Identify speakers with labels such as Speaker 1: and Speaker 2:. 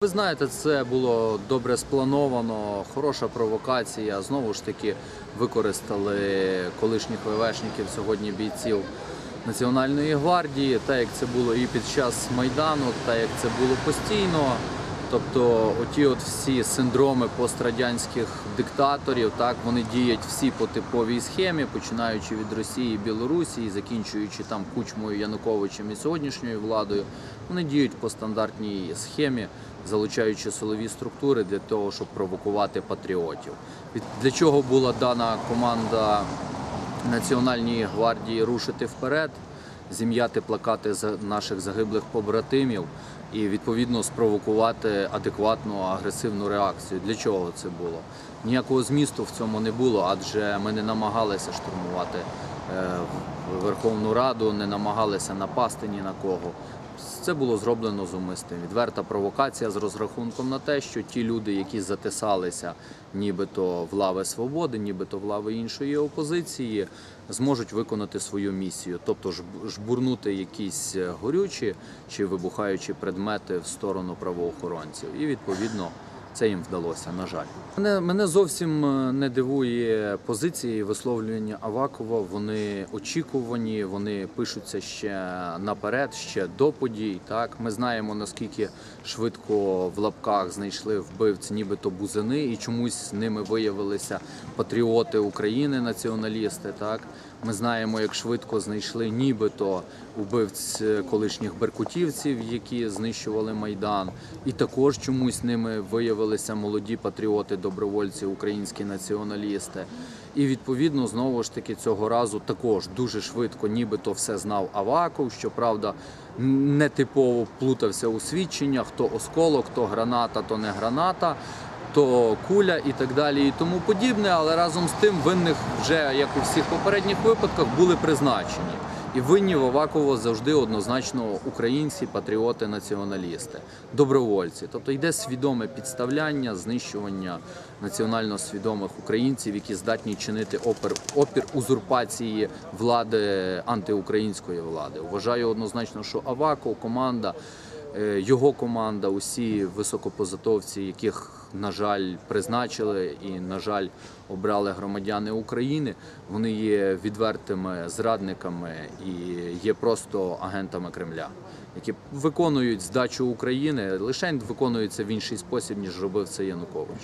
Speaker 1: Ви знаєте, це було добре сплановано, хороша провокація. Знову ж таки використали колишніх ВВшників, сьогодні бійців Національної гвардії, так як це було і під час Майдану, так як це було постійно. Тобто, оті от всі синдроми пострадянських диктаторів, так вони діють всі по типовій схемі, починаючи від Росії, Білорусі і закінчуючи там Кучмою, Януковичем і сьогоднішньою владою. Вони діють по стандартній схемі, залучаючи силові структури для того, щоб провокувати патріотів. Для чого була дана команда Національній гвардії рушити вперед, зім'яти плакати наших загиблих побратимів і відповідно спровокувати адекватну агресивну реакцію. Для чого це було? Ніякого змісту в цьому не було, адже ми не намагалися штурмувати е, Верховну Раду, не намагалися напасти ні на кого. Це було зроблено зумисним. Відверта провокація з розрахунком на те, що ті люди, які затисалися нібито в лави свободи, нібито в лави іншої опозиції, зможуть виконати свою місію, тобто жб- жбурнути якісь е, горючі чи вибухаючі предмети в сторону правоохоронців. І відповідно це їм вдалося, на жаль. Мене, мене зовсім е, не дивує позиції висловлювання Авакова. Вони очікувані, вони пишуться ще наперед, ще до подій. Так ми знаємо наскільки швидко в лапках знайшли вбивць, нібито бузини, і чомусь ними виявилися патріоти України, націоналісти. Так ми знаємо, як швидко знайшли нібито убивць е, колишніх беркутівців, які знищували майдан, і також чомусь ними виявилися молоді патріоти, добровольці, українські націоналісти. І відповідно знову ж таки цього разу також дуже швидко, нібито все знав Аваков. Щоправда, нетипово плутався у свідченнях: то осколок, то граната, то не граната. То куля і так далі, і тому подібне, але разом з тим винних вже як у всіх попередніх випадках були призначені. І винні в Аваково завжди однозначно українці, патріоти, націоналісти, добровольці. Тобто йде свідоме підставляння, знищування національно свідомих українців, які здатні чинити опір, опір узурпації влади антиукраїнської влади. Вважаю однозначно, що Аваков, команда. Е, Його команда, усі високопозитовці, яких, на жаль, призначили і, на жаль, обрали громадяни України, вони є відвертими зрадниками і є просто агентами Кремля, які виконують здачу України, лише виконуються в інший спосіб, ніж робив це Янукович.